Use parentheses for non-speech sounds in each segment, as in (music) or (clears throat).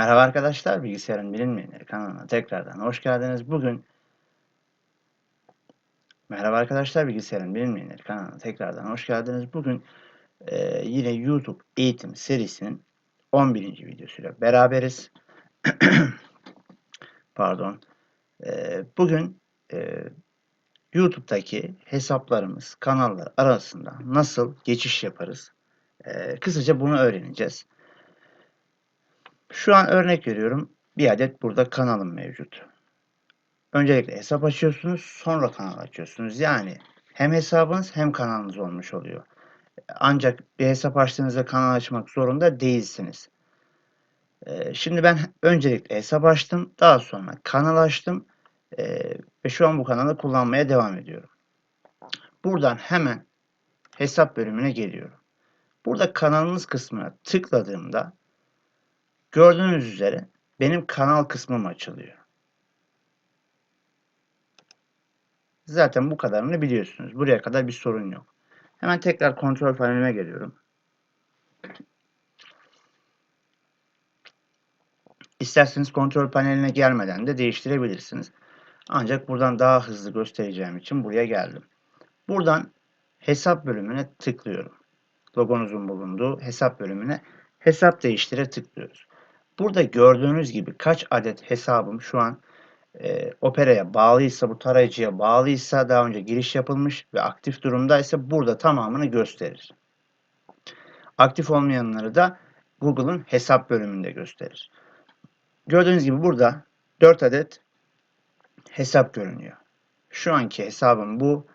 Merhaba arkadaşlar, Bilgisayarın Bilinmeyenleri kanalına tekrardan hoş geldiniz. Bugün Merhaba arkadaşlar, Bilgisayarın Bilinmeyenleri kanalına tekrardan hoş geldiniz. Bugün e, yine YouTube eğitim serisinin 11. videosuyla beraberiz. (clears throat) Pardon. E, bugün e, YouTube'daki hesaplarımız, kanallar arasında nasıl geçiş yaparız? E, kısaca bunu öğreneceğiz. Şu an örnek veriyorum. Bir adet burada kanalım mevcut. Öncelikle hesap açıyorsunuz, sonra kanal açıyorsunuz. Yani hem hesabınız hem kanalınız olmuş oluyor. Ancak bir hesap açtığınızda kanal açmak zorunda değilsiniz. Ee, şimdi ben öncelikle hesap açtım, daha sonra kanal açtım ee, ve şu an bu kanalı kullanmaya devam ediyorum. Buradan hemen hesap bölümüne geliyorum. Burada kanalınız kısmına tıkladığımda Gördüğünüz üzere benim kanal kısmım açılıyor. Zaten bu kadarını biliyorsunuz. Buraya kadar bir sorun yok. Hemen tekrar kontrol panelime geliyorum. İsterseniz kontrol paneline gelmeden de değiştirebilirsiniz. Ancak buradan daha hızlı göstereceğim için buraya geldim. Buradan hesap bölümüne tıklıyorum. Logonuzun bulunduğu hesap bölümüne hesap değiştire tıklıyoruz. Burada gördüğünüz gibi kaç adet hesabım şu an e, Opera'ya bağlıysa, bu tarayıcıya bağlıysa, daha önce giriş yapılmış ve aktif durumdaysa burada tamamını gösterir. Aktif olmayanları da Google'ın hesap bölümünde gösterir. Gördüğünüz gibi burada 4 adet hesap görünüyor. Şu anki hesabım bu.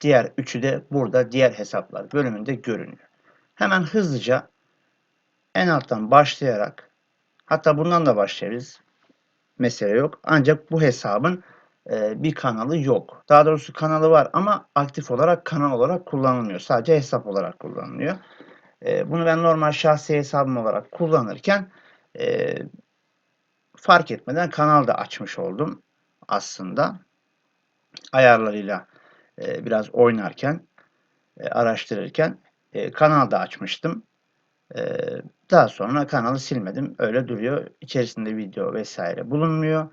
Diğer üçü de burada diğer hesaplar bölümünde görünüyor. Hemen hızlıca en alttan başlayarak Hatta bundan da başlayabiliriz. Mesele yok. Ancak bu hesabın e, bir kanalı yok. Daha doğrusu kanalı var ama aktif olarak kanal olarak kullanılmıyor. Sadece hesap olarak kullanılıyor. E, bunu ben normal şahsi hesabım olarak kullanırken e, fark etmeden kanal da açmış oldum aslında. Ayarlarıyla e, biraz oynarken, e, araştırırken e, kanal da açmıştım. E, daha sonra kanalı silmedim. Öyle duruyor. İçerisinde video vesaire bulunmuyor.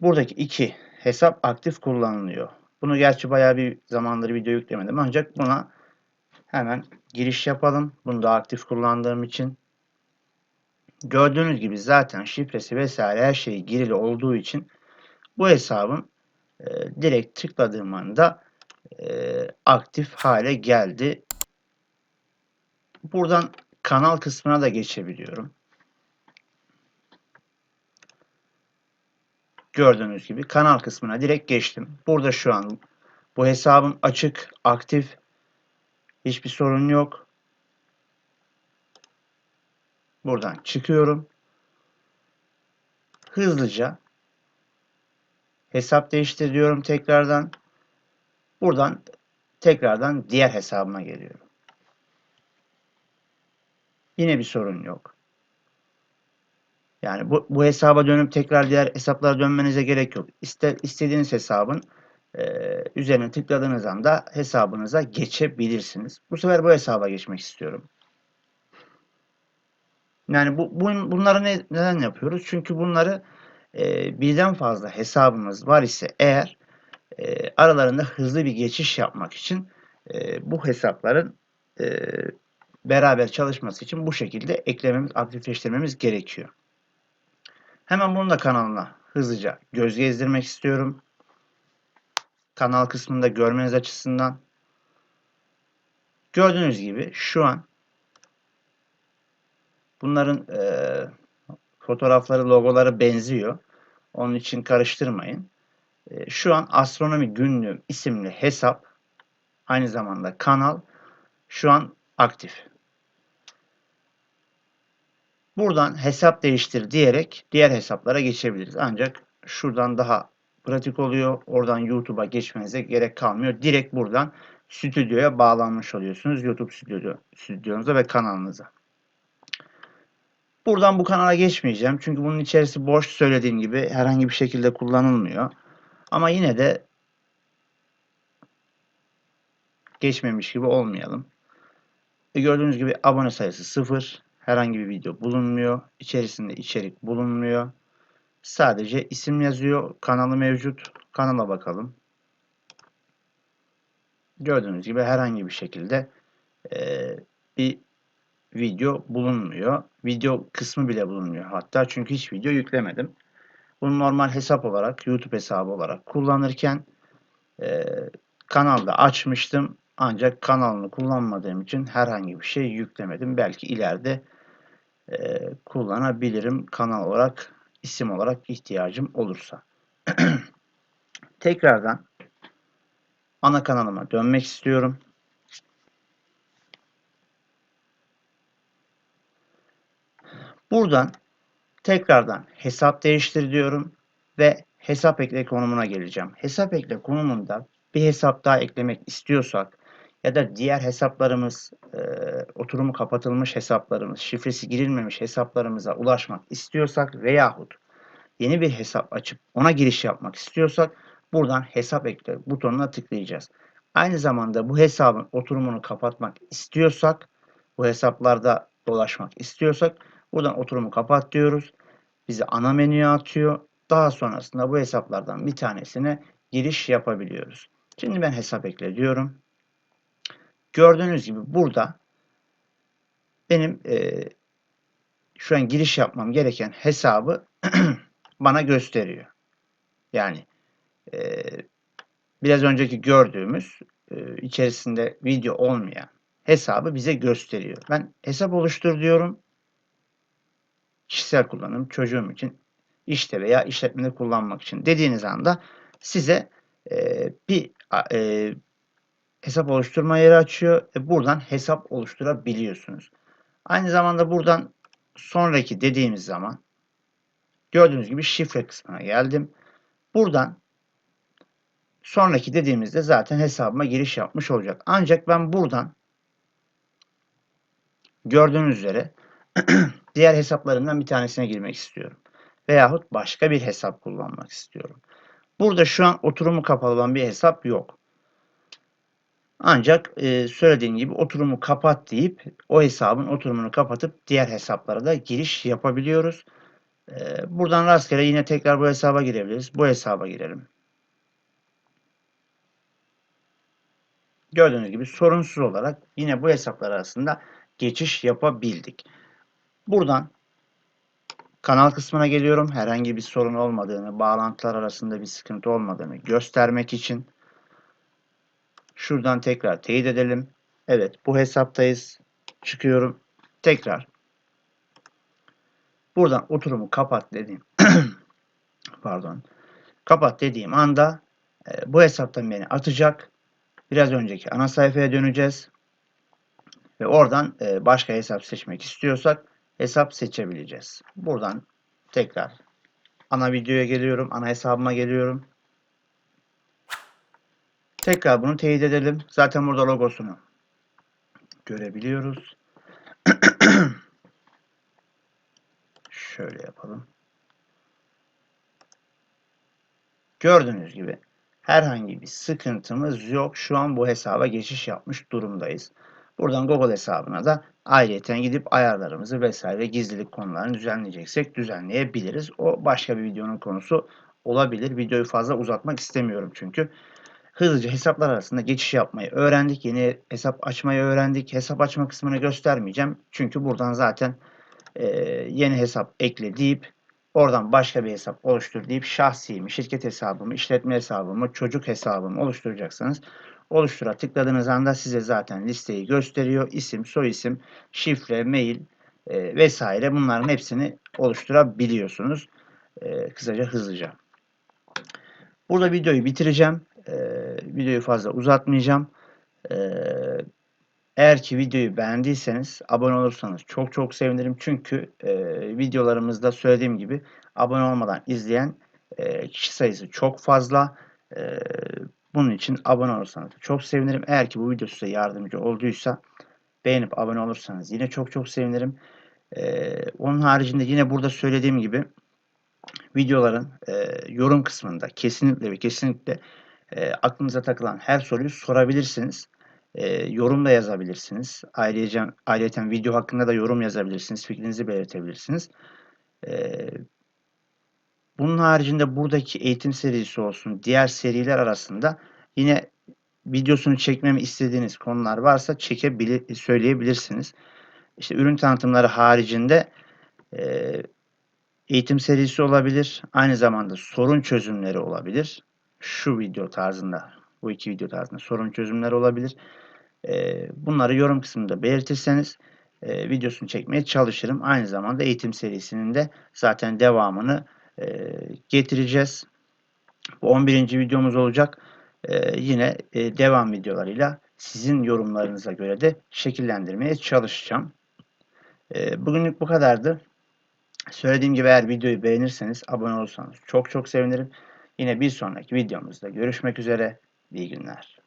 Buradaki iki hesap aktif kullanılıyor. Bunu gerçi bayağı bir zamandır video yüklemedim. Ancak buna hemen giriş yapalım. Bunu da aktif kullandığım için. Gördüğünüz gibi zaten şifresi vesaire her şeyi girili olduğu için bu hesabım e, direkt tıkladığım anda e, aktif hale geldi. Buradan kanal kısmına da geçebiliyorum. Gördüğünüz gibi kanal kısmına direkt geçtim. Burada şu an bu hesabım açık, aktif. Hiçbir sorun yok. Buradan çıkıyorum. Hızlıca hesap değiştir diyorum tekrardan. Buradan tekrardan diğer hesabıma geliyorum. Yine bir sorun yok. Yani bu, bu hesaba dönüp tekrar diğer hesaplara dönmenize gerek yok. İster, istediğiniz hesabın e, üzerine tıkladığınız anda hesabınıza geçebilirsiniz. Bu sefer bu hesaba geçmek istiyorum. Yani bu, bu bunları ne, neden yapıyoruz? Çünkü bunları e, birden fazla hesabımız var ise eğer e, aralarında hızlı bir geçiş yapmak için e, bu hesapların e, beraber çalışması için bu şekilde eklememiz, aktifleştirmemiz gerekiyor. Hemen bunu da kanalına hızlıca göz gezdirmek istiyorum. Kanal kısmında görmeniz açısından. Gördüğünüz gibi şu an bunların e, fotoğrafları, logoları benziyor. Onun için karıştırmayın. E, şu an Astronomi Günlüğü isimli hesap aynı zamanda kanal şu an aktif. Buradan hesap değiştir diyerek diğer hesaplara geçebiliriz. Ancak şuradan daha pratik oluyor. Oradan YouTube'a geçmenize gerek kalmıyor. Direkt buradan stüdyoya bağlanmış oluyorsunuz. YouTube stüdyo, stüdyonuza ve kanalınıza. Buradan bu kanala geçmeyeceğim. Çünkü bunun içerisi boş söylediğim gibi herhangi bir şekilde kullanılmıyor. Ama yine de geçmemiş gibi olmayalım. E gördüğünüz gibi abone sayısı 0. Herhangi bir video bulunmuyor. İçerisinde içerik bulunmuyor. Sadece isim yazıyor. Kanalı mevcut. Kanala bakalım. Gördüğünüz gibi herhangi bir şekilde e, bir video bulunmuyor. Video kısmı bile bulunmuyor hatta çünkü hiç video yüklemedim. Bunu normal hesap olarak YouTube hesabı olarak kullanırken e, kanalda açmıştım. Ancak kanalını kullanmadığım için herhangi bir şey yüklemedim. Belki ileride e, kullanabilirim kanal olarak, isim olarak ihtiyacım olursa. (clears throat) Tekrardan ana kanalıma dönmek istiyorum. Buradan tekrardan hesap değiştir diyorum ve hesap ekle konumuna geleceğim. Hesap ekle konumunda bir hesap daha eklemek istiyorsak ya da diğer hesaplarımız, e, oturumu kapatılmış hesaplarımız, şifresi girilmemiş hesaplarımıza ulaşmak istiyorsak veyahut yeni bir hesap açıp ona giriş yapmak istiyorsak buradan hesap ekle butonuna tıklayacağız. Aynı zamanda bu hesabın oturumunu kapatmak istiyorsak, bu hesaplarda dolaşmak istiyorsak buradan oturumu kapat diyoruz. Bizi ana menüye atıyor. Daha sonrasında bu hesaplardan bir tanesine giriş yapabiliyoruz. Şimdi ben hesap ekle diyorum. Gördüğünüz gibi burada benim e, şu an giriş yapmam gereken hesabı (clears throat) bana gösteriyor. Yani e, biraz önceki gördüğümüz e, içerisinde video olmayan hesabı bize gösteriyor. Ben hesap oluştur diyorum. Kişisel kullanım çocuğum için işte veya işletmede kullanmak için dediğiniz anda size e, bir e, hesap oluşturma yeri açıyor. E, buradan hesap oluşturabiliyorsunuz. Aynı zamanda buradan sonraki dediğimiz zaman gördüğünüz gibi şifre kısmına geldim. Buradan sonraki dediğimizde zaten hesabıma giriş yapmış olacak. Ancak ben buradan gördüğünüz üzere (clears throat) diğer hesaplarımdan bir tanesine girmek istiyorum. Veyahut başka bir hesap kullanmak istiyorum. Burada şu an oturumu kapalı olan bir hesap yok. Ancak e, söylediğim gibi oturumu kapat deyip o hesabın oturumunu kapatıp diğer hesaplara da giriş yapabiliyoruz. E, buradan rastgele yine tekrar bu hesaba girebiliriz. Bu hesaba girelim. Gördüğünüz gibi sorunsuz olarak yine bu hesaplar arasında geçiş yapabildik. Buradan kanal kısmına geliyorum. Herhangi bir sorun olmadığını, bağlantılar arasında bir sıkıntı olmadığını göstermek için Şuradan tekrar teyit edelim. Evet bu hesaptayız. Çıkıyorum. Tekrar. Buradan oturumu kapat dediğim (clears throat) pardon. Kapat dediğim anda e, bu hesaptan beni atacak. Biraz önceki ana sayfaya döneceğiz. Ve oradan e, başka hesap seçmek istiyorsak hesap seçebileceğiz. Buradan tekrar ana videoya geliyorum. Ana hesabıma geliyorum. Tekrar bunu teyit edelim. Zaten burada logosunu görebiliyoruz. (clears throat) Şöyle yapalım. Gördüğünüz gibi herhangi bir sıkıntımız yok. Şu an bu hesaba geçiş yapmış durumdayız. Buradan Google hesabına da ayrıyeten gidip ayarlarımızı vesaire gizlilik konularını düzenleyeceksek düzenleyebiliriz. O başka bir videonun konusu olabilir. Videoyu fazla uzatmak istemiyorum çünkü hızlıca hesaplar arasında geçiş yapmayı öğrendik. Yeni hesap açmayı öğrendik. Hesap açma kısmını göstermeyeceğim. Çünkü buradan zaten e, yeni hesap ekle deyip oradan başka bir hesap oluştur deyip şahsimi, şirket hesabımı, işletme hesabımı, çocuk hesabımı oluşturacaksanız oluştura tıkladığınız anda size zaten listeyi gösteriyor. İsim, soyisim, şifre, mail e, vesaire bunların hepsini oluşturabiliyorsunuz. E, kısaca hızlıca. Burada videoyu bitireceğim. E, videoyu fazla uzatmayacağım. E, eğer ki videoyu beğendiyseniz abone olursanız çok çok sevinirim. Çünkü e, videolarımızda söylediğim gibi abone olmadan izleyen e, kişi sayısı çok fazla. E, bunun için abone olursanız çok sevinirim. Eğer ki bu video size yardımcı olduysa beğenip abone olursanız yine çok çok sevinirim. E, onun haricinde yine burada söylediğim gibi videoların e, yorum kısmında kesinlikle ve kesinlikle e, aklınıza takılan her soruyu sorabilirsiniz. e, yorum da yazabilirsiniz. Ayrıca, ayrıca video hakkında da yorum yazabilirsiniz. Fikrinizi belirtebilirsiniz. E, bunun haricinde buradaki eğitim serisi olsun, diğer seriler arasında yine videosunu çekmemi istediğiniz konular varsa çekebilir, söyleyebilirsiniz. İşte ürün tanıtımları haricinde e, eğitim serisi olabilir. Aynı zamanda sorun çözümleri olabilir. Şu video tarzında, bu iki video tarzında sorun çözümleri olabilir. E, bunları yorum kısmında belirtirseniz e, videosunu çekmeye çalışırım. Aynı zamanda eğitim serisinin de zaten devamını e, getireceğiz. Bu 11. videomuz olacak. E, yine e, devam videolarıyla sizin yorumlarınıza göre de şekillendirmeye çalışacağım. E, bugünlük bu kadardı. Söylediğim gibi eğer videoyu beğenirseniz abone olursanız çok çok sevinirim. Yine bir sonraki videomuzda görüşmek üzere. İyi günler.